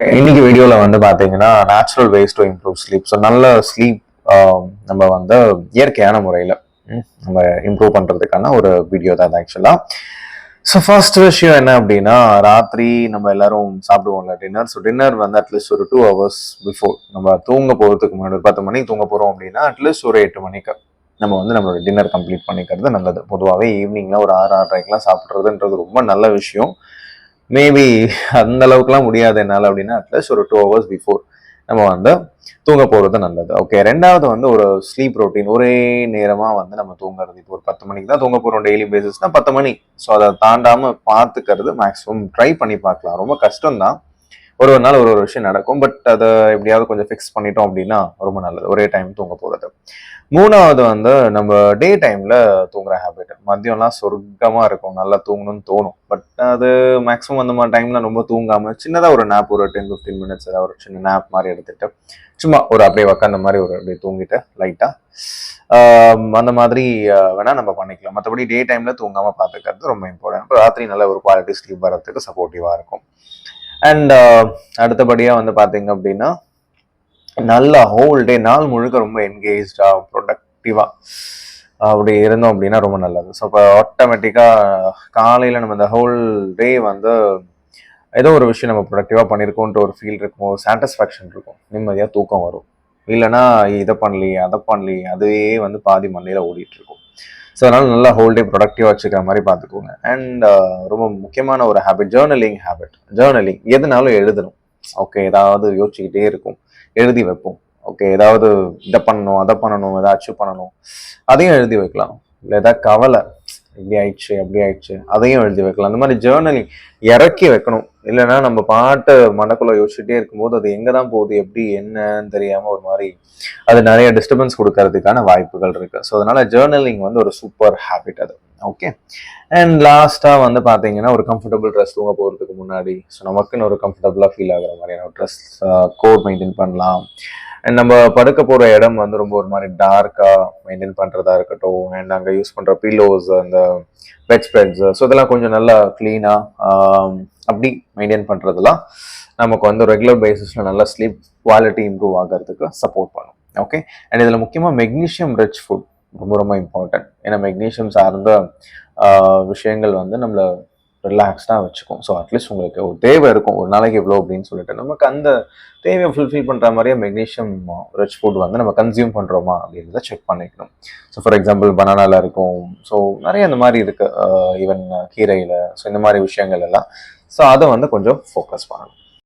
இன்னைக்கு வீடியோவில் வந்து பார்த்தீங்கன்னா natural ways to improve sleep so நல்ல ஸ்லீப் நம்ம வந்து இயற்கையான முறையில் நம்ம இம்ப்ரூவ் பண்ணுறதுக்கான ஒரு வீடியோ தான் ஆக்சுவலாக ஸோ ஃபர்ஸ்ட் விஷயம் என்ன அப்படின்னா ராத்திரி நம்ம எல்லாரும் சாப்பிடுவோம்ல டின்னர் ஸோ டின்னர் வந்து அட்லீஸ்ட் ஒரு டூ ஹவர்ஸ் பிஃபோர் நம்ம தூங்க போகிறதுக்கு முன்னாடி பத்து மணிக்கு தூங்க போகிறோம் அப்படின்னா அட்லீஸ்ட் ஒரு எட்டு மணிக்கு நம்ம வந்து நம்மளோட டின்னர் கம்ப்ளீட் பண்ணிக்கிறது நல்லது. பொதுவாகவே ஈவினிங்ல ஒரு ஆறு ஆறரைக்கெலாம் சாப்பிட்றதுன்றது ரொம்ப நல்ல விஷயம். மேபி அந்த அளவுக்குலாம் முடியாது என்னால் அப்படின்னா அட்லீஸ்ட் ஒரு டூ ஹவர்ஸ் பிஃபோர் நம்ம வந்து தூங்க போகிறது நல்லது. ஓகே ரெண்டாவது வந்து ஒரு ஸ்லீப் ரொட்டீன் ஒரே நேரமாக வந்து நம்ம தூங்குறது. இப்போ ஒரு பத்து மணிக்கு தான் தூங்க போகிறோம் டெய்லி பேசிஸ்னால் பத்து மணி. ஸோ அதை தாண்டாமல் பார்த்துக்கிறது மேக்ஸிமம் ட்ரை பண்ணி பார்க்கலாம். ரொம்ப கஷ்டம் தான் ஒரு ஒரு நாள் ஒரு ஒரு விஷயம் நடக்கும். பட் அதை எப்படியாவது கொஞ்சம் ஃபிக்ஸ் பண்ணிட்டோம் அப்படின்னா ரொம்ப நல்லது. ஒரே டைம் தூங்க போகிறது மூணாவது வந்து நம்ம டே டைமில் தூங்குற ஹேபிட் மதியம்லாம் சொர்க்கமாக இருக்கும். நல்லா தூங்கணும்னு தோணும். பட் அது மேக்ஸிமம் அந்த மாதிரி டைமில் ரொம்ப தூங்காமல் சின்னதாக ஒரு நேப் ஒரு டென் ஃபிஃப்டீன் மினிட்ஸ் ஏதாவது ஒரு சின்ன நேப் மாதிரி எடுத்துட்டு சும்மா ஒரு அப்படியே உக்காந்த மாதிரி ஒரு அப்படியே தூங்கிட்டு லைட்டாக அந்த மாதிரி வேணால் நம்ம பண்ணிக்கலாம். மற்றபடி டே டைமில் தூங்காமல் பார்த்துக்கிறது ரொம்ப இம்பார்ட்டன்ட் ராத்திரி நல்ல ஒரு குவாலிட்டி ஸ்லீப் வரத்துக்கு சப்போர்ட்டிவாக இருக்கும். அண்ட் uh, அடுத்தபடியாக வந்து பார்த்தீங்க அப்படின்னா நல்லா ஹோல் டே நாள் முழுக்க ரொம்ப என்கேஜா ப்ரொடக்டிவாக அப்படி இருந்தோம் அப்படின்னா ரொம்ப நல்லது. ஸோ இப்போ ஆட்டோமேட்டிக்காக காலையில் நம்ம இந்த ஹோல் டே வந்து ஏதோ ஒரு விஷயம் நம்ம ப்ரொடக்டிவாக பண்ணியிருக்கோன்ற ஒரு ஃபீல் இருக்கும் ஒரு சாட்டிஸ்ஃபேக்ஷன் இருக்கும். நிம்மதியாக தூக்கம் வரும். இல்லைன்னா இதை பண்ணலையே அதை பண்ணலையே அதுவே வந்து பாதி மண்ணில் ஓடிட்டு இருக்கும். ஸோ அதனால் நல்லா ஹோல் டே ப்ரொடக்டிவாக வச்சுக்கிற மாதிரி பார்த்துக்கோங்க. அண்ட் uh, ரொம்ப முக்கியமான ஒரு ஹேபிட் ஜேர்னலிங் ஹேபிட் ஜேர்னலிங் எதுனாலும் எழுதணும். ஓகே ஏதாவது யோசிச்சுக்கிட்டே இருக்கும். எழுதி வைப்போம். ஓகே ஏதாவது இதை பண்ணணும் அதை பண்ணணும் ஏதாச்சும் பண்ணணும். அதையும் எழுதி வைக்கலாம். இல்லை ஏதாவது கவலை. இப்படி ஆயிடுச்சு அப்படி ஆயிடுச்சு. அதையும் எழுதி வைக்கலாம். அந்த மாதிரி ஜேர்னலிங் இறக்கி வைக்கணும். இல்லைன்னா நம்ம பாட்டு மனக்குள்ள யோசிச்சுட்டே இருக்கும்போது அது எங்கே தான் போகுது எப்படி என்னன்னு தெரியாமல் ஒரு மாதிரி அது நிறைய டிஸ்டர்பன்ஸ் கொடுக்கறதுக்கான வாய்ப்புகள் இருக்கு. ஸோ அதனால ஜேர்னலிங் வந்து ஒரு சூப்பர் ஹேபிட் அது. ஓகே அண்ட் லாஸ்ட்டாக வந்து பார்த்தீங்கன்னா ஒரு கம்ஃபர்டபுள் ட்ரெஸ் தூங்க போகிறதுக்கு முன்னாடி ஸோ நமக்குன்னு ஒரு கம்ஃபர்டபுளாக ஃபீல் ஆகிற மாதிரியான ஒரு ட்ரெஸ் கோட் மெயின்டைன் பண்ணலாம். அண்ட் நம்ம படுக்க போகிற இடம் வந்து ரொம்ப ஒரு மாதிரி டார்க்காக மெயின்டைன் பண்ணுறதா இருக்கட்டும். அண்ட் அங்கே யூஸ் பண்ணுற பில்லோஸ் அந்த பெட் ஸ்ப்ரெட்ஸ் ஸோ இதெல்லாம் கொஞ்சம் நல்லா க்ளீனாக அப்படி மெயின்டைன் பண்ணுறதுலாம் நமக்கு வந்து ரெகுலர் பேசிஸில் நல்லா ஸ்லீப் குவாலிட்டி இம்ப்ரூவ் ஆகிறதுக்கு சப்போர்ட் பண்ணும். ஓகே அண்ட் இதில் முக்கியமாக மெக்னீஷியம் ரிச் ஃபுட் ரொம்ப ரொம்ப இம்பார்ட்டன்ட் ஏன்னா மெக்னீஷியம் சார்ந்த விஷயங்கள் வந்து நம்மளை ரிலாக்ஸ்டாக வச்சுக்கும். ஸோ அட்லீஸ்ட் உங்களுக்கு ஒரு தேவை இருக்கும். ஒரு நாளைக்கு எவ்வளோ அப்படின்னு சொல்லிட்டு. நமக்கு அந்த தேவையை ஃபுல்ஃபில் பண்ணுற மாதிரியே மெக்னீஷியம் ரிச் ஃபுட் வந்து நம்ம கன்சியூம் பண்ணுறோமா அப்படின்றத செக் பண்ணிக்கணும். ஸோ ஃபார் எக்ஸாம்பிள் பனானாவில் இருக்கும். ஸோ நிறைய இந்த மாதிரி இருக்குது ஈவன் uh, கீரையில். ஸோ இந்த மாதிரி விஷயங்கள் எல்லாம். ஸோ அதை வந்து கொஞ்சம் ஃபோக்கஸ் பண்ணணும்.